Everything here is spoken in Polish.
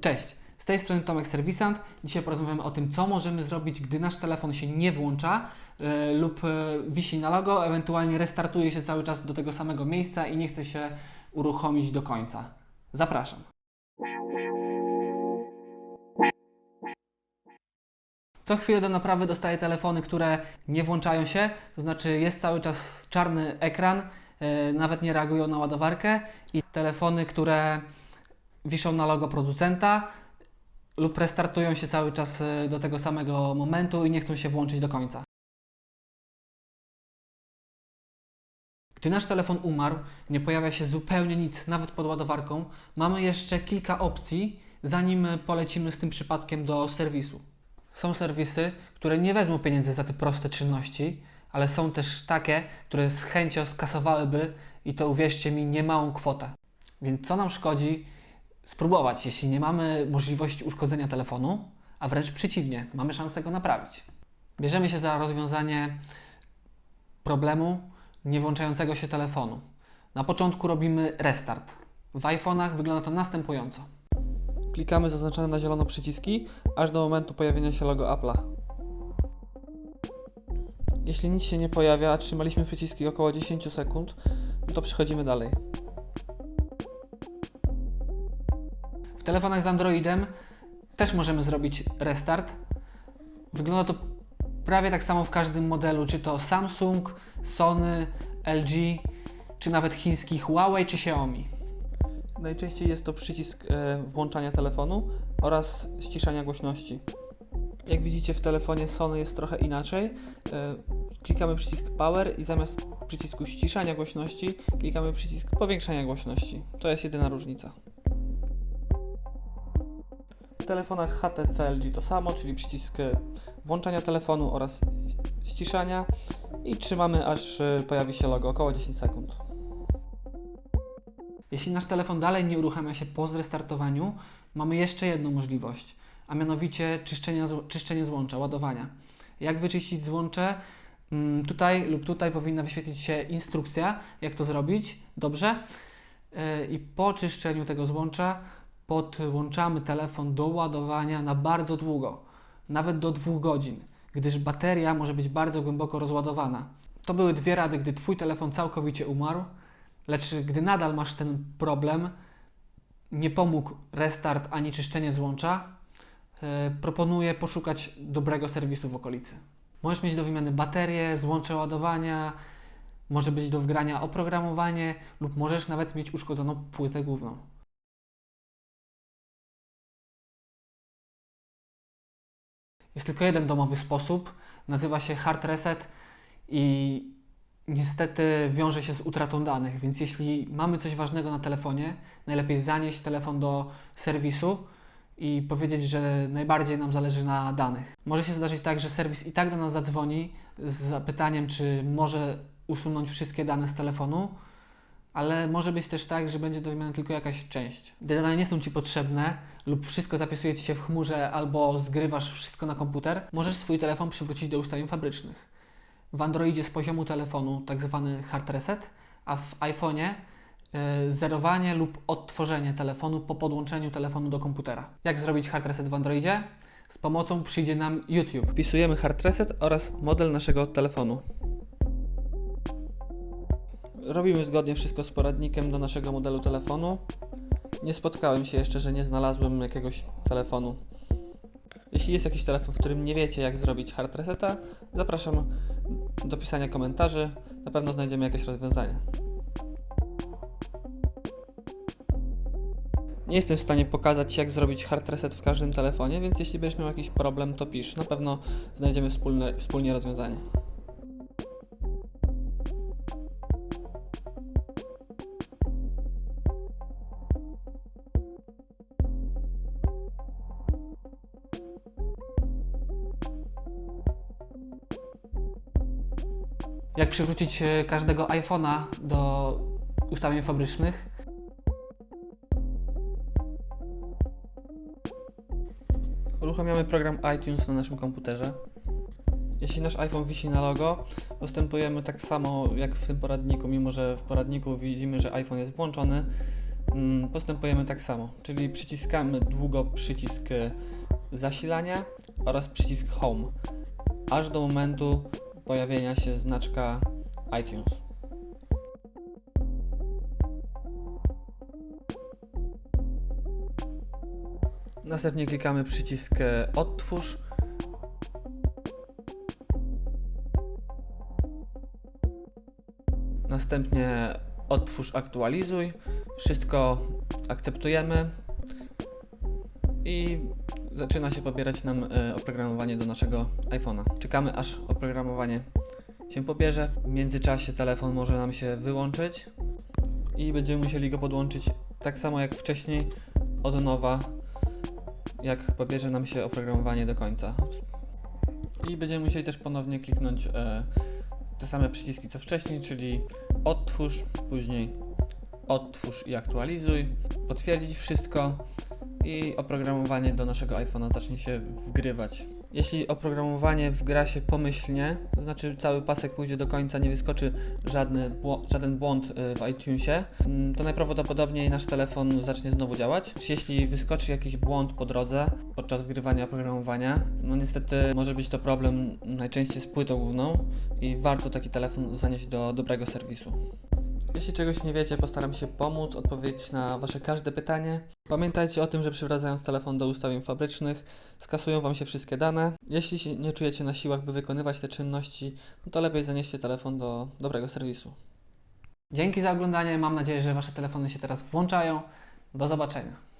Cześć, z tej strony Tomek Serwisant. Dzisiaj porozmawiamy o tym, co możemy zrobić, gdy nasz telefon się nie włącza e, lub e, wisi na logo, ewentualnie restartuje się cały czas do tego samego miejsca i nie chce się uruchomić do końca. Zapraszam. Co chwilę do naprawy dostaję telefony, które nie włączają się, to znaczy jest cały czas czarny ekran, e, nawet nie reagują na ładowarkę i telefony, które wiszą na logo producenta lub restartują się cały czas e, do tego samego momentu i nie chcą się włączyć do końca. Gdy nasz telefon umarł, nie pojawia się zupełnie nic, nawet pod ładowarką, mamy jeszcze kilka opcji, zanim polecimy z tym przypadkiem do serwisu. Są serwisy, które nie wezmą pieniędzy za te proste czynności, ale są też takie, które z chęcią skasowałyby i to uwierzcie mi, niemałą kwotę. Więc co nam szkodzi spróbować, jeśli nie mamy możliwości uszkodzenia telefonu, a wręcz przeciwnie, mamy szansę go naprawić. Bierzemy się za rozwiązanie problemu niewłączającego się telefonu. Na początku robimy restart. W iPhone'ach wygląda to następująco. Klikamy zaznaczone na zielono przyciski, aż do momentu pojawienia się logo Apple'a. Jeśli nic się nie pojawia, a trzymaliśmy przyciski około 10 sekund, to przechodzimy dalej. W telefonach z Androidem też możemy zrobić restart. Wygląda to prawie tak samo w każdym modelu, czy to Samsung, Sony, LG, czy nawet chińskich Huawei czy Xiaomi. Najczęściej jest to przycisk e, włączania telefonu oraz ściszania głośności. Jak widzicie w telefonie Sony jest trochę inaczej. E, klikamy przycisk Power i zamiast przycisku ściszania głośności klikamy przycisk powiększania głośności. To jest jedyna różnica. Telefonach HTC LG to samo, czyli przycisk e, włączania telefonu oraz ściszania i trzymamy aż e, pojawi się logo, około 10 sekund. Jeśli nasz telefon dalej nie uruchamia się po zrestartowaniu, mamy jeszcze jedną możliwość, a mianowicie czyszczenie złącza, ładowania. Jak wyczyścić złącze? Mm, Tutaj lub tutaj powinna wyświetlić się instrukcja, jak to zrobić. Dobrze. Yy, I po czyszczeniu tego złącza podłączamy telefon do ładowania na bardzo długo, nawet do dwóch godzin, gdyż bateria może być bardzo głęboko rozładowana. To były dwie rady, gdy Twój telefon całkowicie umarł, lecz gdy nadal masz ten problem, nie pomógł restart ani czyszczenie złącza, e, proponuję poszukać dobrego serwisu w okolicy. Możesz mieć do wymiany baterię, złącze ładowania, może być do wgrania oprogramowanie lub możesz nawet mieć uszkodzoną płytę główną. Jest tylko jeden domowy sposób, nazywa się hard reset i niestety wiąże się z utratą danych, więc jeśli mamy coś ważnego na telefonie, najlepiej zanieść telefon do serwisu i powiedzieć, że najbardziej nam zależy na danych. Może się zdarzyć tak, że serwis i tak do nas zadzwoni z zapytaniem, czy może usunąć wszystkie dane z telefonu, ale może być też tak, że będzie do wymiany tylko jakaś część. Gdy dane nie są Ci potrzebne lub wszystko zapisuje Ci się w chmurze albo zgrywasz wszystko na komputer, możesz swój telefon przywrócić do ustawień fabrycznych. W Androidzie z poziomu telefonu tak zwany hard reset, a w iPhone'ie y, zerowanie lub odtworzenie telefonu po podłączeniu telefonu do komputera. Jak zrobić hard reset w Androidzie? Z pomocą przyjdzie nam YouTube. Wpisujemy hard reset oraz model naszego telefonu. Robimy zgodnie wszystko z poradnikiem do naszego modelu telefonu. Nie spotkałem się jeszcze, że nie znalazłem jakiegoś telefonu. Jeśli jest jakiś telefon, w którym nie wiecie, jak zrobić hard reseta, zapraszam do pisania komentarzy. Na pewno znajdziemy jakieś rozwiązanie. Nie jestem w stanie pokazać, jak zrobić hard reset w każdym telefonie, więc jeśli będziesz miał jakiś problem, to pisz. Na pewno znajdziemy wspólne, wspólnie rozwiązanie. Jak przywrócić e, każdego iPhone'a do ustawień fabrycznych? Uruchamiamy program iTunes na naszym komputerze. Jeśli nasz iPhone wisi na logo, postępujemy tak samo jak w tym poradniku, mimo że w poradniku widzimy, że iPhone jest włączony. Mm, Postępujemy tak samo, czyli przyciskamy długo przycisk e, zasilania oraz przycisk Home, aż do momentu pojawienia się znaczka iTunes. Następnie klikamy przycisk e, Odtwórz. Następnie Odtwórz Aktualizuj. Wszystko akceptujemy i zaczyna się pobierać nam e, oprogramowanie do naszego iPhone'a. Czekamy aż oprogramowanie się pobierze. W międzyczasie telefon może nam się wyłączyć i będziemy musieli go podłączyć tak samo jak wcześniej od nowa, jak pobierze nam się oprogramowanie do końca. I będziemy musieli też ponownie kliknąć e, te same przyciski co wcześniej, czyli odtwórz, później odtwórz i aktualizuj, potwierdzić wszystko i oprogramowanie do naszego iPhone'a zacznie się wgrywać. Jeśli oprogramowanie wgra się pomyślnie, to znaczy cały pasek pójdzie do końca, nie wyskoczy żadny, żaden błąd y, w iTunesie, mm, to najprawdopodobniej nasz telefon zacznie znowu działać. Jeśli wyskoczy jakiś błąd po drodze podczas wgrywania oprogramowania, no niestety może być to problem najczęściej z płytą główną i warto taki telefon zanieść do dobrego serwisu. Jeśli czegoś nie wiecie, postaram się pomóc, odpowiedzieć na Wasze każde pytanie. Pamiętajcie o tym, że przywracając telefon do ustawień fabrycznych, skasują Wam się wszystkie dane. Jeśli nie czujecie na siłach, by wykonywać te czynności, no to lepiej zanieście telefon do dobrego serwisu. Dzięki za oglądanie. Mam nadzieję, że Wasze telefony się teraz włączają. Do zobaczenia.